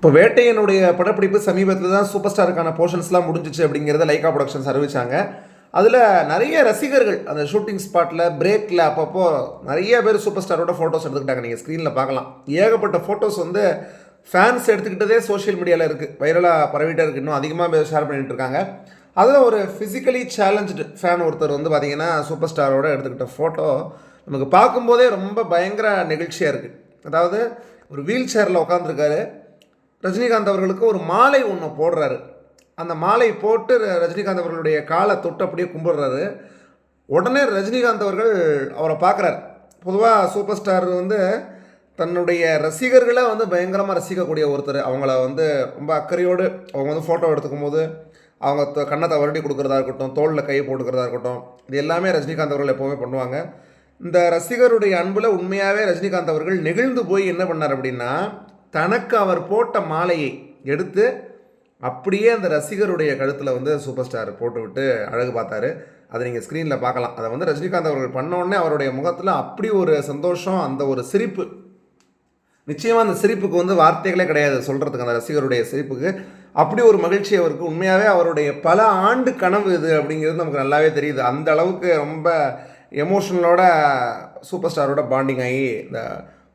இப்போ வேட்டையனுடைய படப்பிடிப்பு சமீபத்தில் தான் சூப்பர் ஸ்டாருக்கான போர்ஷன்ஸ்லாம் முடிஞ்சிச்சு அப்படிங்கிறத லைகா ப்ரொடக்ஷன்ஸ் அறிவிச்சாங்க. அதில் நிறைய ரசிகர்கள் அந்த ஷூட்டிங் ஸ்பாட்டில் பிரேக்கில் அப்பப்போ நிறைய பேர் சூப்பர் ஸ்டாரோட ஃபோட்டோஸ் எடுத்துக்கிட்டாங்க. நீங்கள் ஸ்க்ரீனில் பார்க்கலாம். ஏகப்பட்ட ஃபோட்டோஸ் வந்து ஃபேன்ஸ் எடுத்துக்கிட்டதே சோஷியல் மீடியாவில் இருக்குது வைரலாக பரவிட்டே இருக்குது இன்னும் அதிகமாக பேர் ஷேர் பண்ணிகிட்ருக்காங்க இருக்காங்க. அதில் ஒரு ஃபிசிக்கலி சேலஞ்சு ஃபேன் ஒருத்தர் வந்து பார்த்திங்கன்னா சூப்பர் ஸ்டாரோட எடுத்துக்கிட்ட ஃபோட்டோ நமக்கு பார்க்கும்போதே ரொம்ப பயங்கர நெகிழ்ச்சியாக இருக்குது அதாவது ஒரு வீல் சேரில் உட்காந்துருக்காரு ரஜினிகாந்த் அவர்களுக்கு ஒரு மாலை ஒன்று போடுறாரு. அந்த மாலை போட்டு ர- ரஜினிகாந்த் அவர்களுடைய காலை தொட்டு அப்படியே கும்பிடுறாரு. உடனே ரஜினிகாந்த் அவர்கள் அவரை பார்க்குறாரு. பொதுவாக சூப்பர் ஸ்டார் வந்து தன்னுடைய ரசிகர்களை வந்து பயங்கரமாக ரசிக்கக்கூடிய ஒருத்தர். அவங்கள வந்து ரொம்ப அக்கறையோடு அவங்க வந்து ஃபோட்டோ எடுத்துக்கும் போது அவங்க கண்ணத்தை வருடி கொடுக்குறதா இருக்கட்டும் தோளில் கையை போட்டுக்கிறதா இருக்கட்டும் இது எல்லாமே ரஜினிகாந்த் அவர்கள் எப்போவுமே பண்ணுவாங்க. இந்த ரசிகருடைய அன்பில் உண்மையாகவே ரஜினிகாந்த் அவர்கள் நெகிழ்ந்து போய் என்ன பண்ணார் அப்படின்னா தனக்கு அவர் போட்ட மாலையை எடுத்து அப்படியே அந்த ரசிகருடைய கழுத்தில் வந்து சூப்பர் ஸ்டார் போட்டுவிட்டு அழகு பார்த்தாரு. அதை நீங்கள் ஸ்க்ரீனில் பார்க்கலாம். அதை வந்து ரஜினிகாந்த் அவர்கள் பண்ணோடனே அவருடைய முகத்தில் அப்படி ஒரு சந்தோஷம் அந்த ஒரு சிரிப்பு. நிச்சயமாக அந்த சிரிப்புக்கு வந்து வார்த்தைகளே கிடையாது சொல்கிறதுக்கு அந்த ரசிகருடைய சிரிப்புக்கு. அப்படி ஒரு மகிழ்ச்சி அவருக்கு. உண்மையாகவே அவருடைய பல ஆண்டு கனவு இது அப்படிங்கிறது நமக்கு நல்லாவே தெரியுது. அந்த அளவுக்கு ரொம்ப எமோஷனலோட சூப்பர் ஸ்டாரோட பாண்டிங் ஆகி இந்த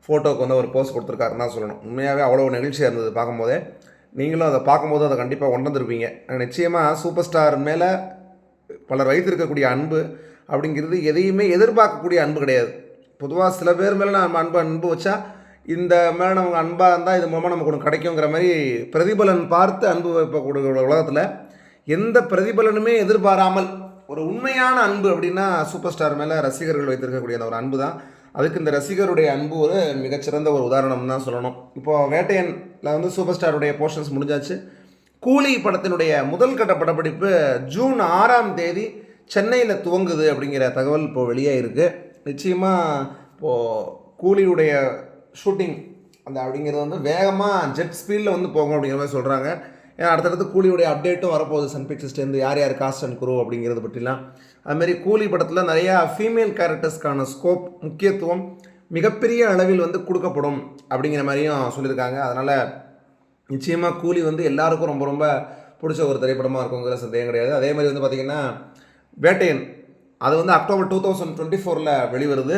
ஃபோட்டோவுக்கு வந்து ஒரு போஸ்ட் கொடுத்துருக்காருன்னு தான் சொல்லணும். உண்மையாகவே அவ்வளோ நெகிழ்ச்சியாக இருந்தது பார்க்கும்போதே. நீங்களும் அதை பார்க்கும்போது அதை கண்டிப்பாக உணர்ந்துருப்பீங்க. நிச்சயமாக சூப்பர் ஸ்டார் மேலே பலர் வைத்திருக்கக்கூடிய அன்பு அப்படிங்கிறது எதையுமே எதிர்பார்க்கக்கூடிய அன்பு கிடையாது. பொதுவாக சில பேர் மேலே நம்ம அன்பு அன்பு வச்சா இந்த மேலே நமக்கு அன்பாக இருந்தால் இது மூலமாக நமக்கு ஒன்று கிடைக்குங்கிற மாதிரி பிரதிபலன் பார்த்து அன்பு வைப்பக்கூடிய உலகத்தில் எந்த பிரதிபலனுமே எதிர்பாராமல் ஒரு உண்மையான அன்பு அப்படின்னா சூப்பர் ஸ்டார் மேலே ரசிகர்கள் வைத்திருக்கக்கூடிய அந்த ஒரு அன்பு தான் அதுக்கு இந்த ரசிகருடைய அன்பு ஒரு மிகச்சிறந்த ஒரு உதாரணம் தான் சொல்லணும். இப்போது வேட்டையனில் வந்து சூப்பர் ஸ்டாருடைய போர்ஷன்ஸ் முடிஞ்சாச்சு. கூலி படத்தினுடைய முதல் கட்ட படப்பிடிப்பு ஜூன் ஆறாம் தேதி சென்னையில் துவங்குது அப்படிங்கிற தகவல் இப்போ வெளியே இருக்குது நிச்சயமாக இப்போது கூலியுடைய ஷூட்டிங் அந்த அப்படிங்கிறது வந்து வேகமாக ஜெட் ஸ்பீடில் வந்து போகும் அப்படிங்கிற மாதிரி சொல்கிறாங்க ஏன்னா அடுத்தடுத்து கூலியுடைய அப்டேட்டும் வரப்போகுது சன் பிக்சர்ஸ்லேருந்து யார் யார் காஸ்ட் அண்ட் குரூ அப்படிங்கிறது பற்றிலாம். அதுமாரி கூலி படத்தில் நிறையா ஃபீமேல் கேரக்டர்ஸ்க்கான ஸ்கோப் முக்கியத்துவம் மிகப்பெரிய அளவில் வந்து கொடுக்கப்படும் அப்படிங்கிற மாதிரியும் சொல்லியிருக்காங்க. அதனால் நிச்சயமாக கூலி வந்து எல்லாருக்கும் ரொம்ப ரொம்ப பிடிச்ச ஒரு திரைப்படமாக இருக்குங்கிற சந்தேகம் கிடையாது. அதே மாதிரி வந்து பார்த்திங்கன்னா வேட்டையன். அது வந்து அக்டோபர் டூ தௌசண்ட் டுவெண்ட்டி ஃபோரில் வெளிவருது.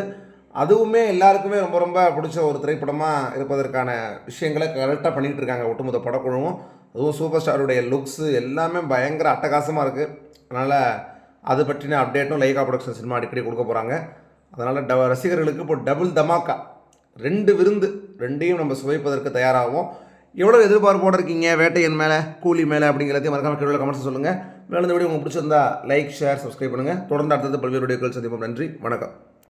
அதுவுமே எல்லாருக்குமே ரொம்ப ரொம்ப பிடிச்ச ஒரு திரைப்படமாக இருப்பதற்கான விஷயங்களை கரெக்டாக பண்ணிகிட்டு இருக்காங்க ஒட்டுமொத்த படக்குழுவும். அதுவும் சூப்பர் ஸ்டாருடைய லுக்ஸு எல்லாமே பயங்கர அட்டகாசமாக இருக்குது அதனால் அது பற்றின அப்டேட்டும் லைகா ப்ரொடக்ஷன் சினிமா அடிக்கடி கொடுக்க போகிறாங்க அதனால் ட ரசிகர்களுக்கு இப்போ டபுள் தமாக்கா ரெண்டு விருந்து ரெண்டையும் நம்ம சுவைப்பதற்கு தயாராகும் எவ்வளோ எதிர்பார்ப்போடு இருக்கீங்க? வேட்டையன் மேலே கூலி மேலே அப்படிங்கிறதையும் மறக்காம கீழே கமெண்ட்ஸ் சொல்லுங்கள் மேலே இந்த வீடியோ உங்களுக்கு பிடிச்சிருந்தா லைக் ஷேர் சப்ஸ்கிரைப் பண்ணுங்கள் தொடர்ந்து அடுத்தது பல்வேறு வீடியோக்கள் சந்திப்போம். நன்றி வணக்கம்.